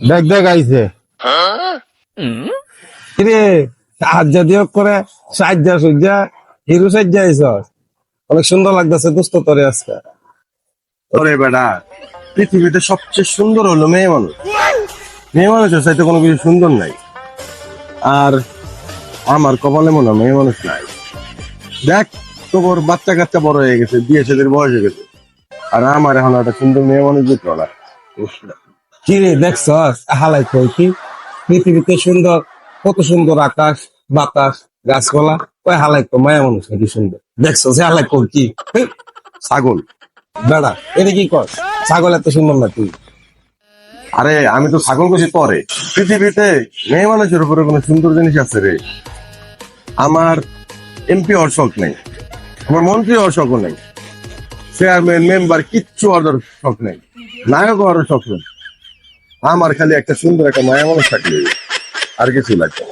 দেখ দেখ, আইছে। কিরে, সাহায্য দিও করে, সাহায্য সুজ্জা হিরো সাহায্য আইস অনেক সুন্দর লাগতেছে দোস্ত তোরে আজকে। ওরে বেটা, পৃথিবীতে সবচেয়ে সুন্দর হলো মেয়ে মানুষ। মেয়ে মানুষের চাইতে কোনো কিছু সুন্দর নাই। আর আমার কপালে মনে মেয়ে মানুষ নাই। দেখ, তোর বাচ্চা কাচ্চা বড় হয়ে গেছে, বিয়ে ছেলের বয়স হয়ে গেছে। আর আমার এখন একটা সুন্দর মেয়ে মানুষ দিত না। কিরে দেখছ হালাই কই কি? পৃথিবীতে সুন্দর, কত সুন্দর আকাশ, বাতাস, গাছপালা ওই হালাই কো মায়া মানুষ নাকি সুন্দর? দেখছ সে হালাই কই কি? ছাগল। বেড়া এটা কি কর? ছাগল এত সুন্দর না তুই। আরে, আমি তো ছাগল কছি পরে। পৃথিবীতে মেয়ে মানুষের উপরে কোনো সুন্দর জিনিস আছে রে। আমার এমপি হওয়ার শখ নেই। আমার মন্ত্রী হওয়ার শখ নেই। চেয়ারম্যান মেম্বার কিচ্ছু হওয়ার শখ নেই। নায়ক হওয়ার শখ নেই। আমার খালি একটা সুন্দর একটা মায়া মানুষ থাকলে আর কিছু লাগবে।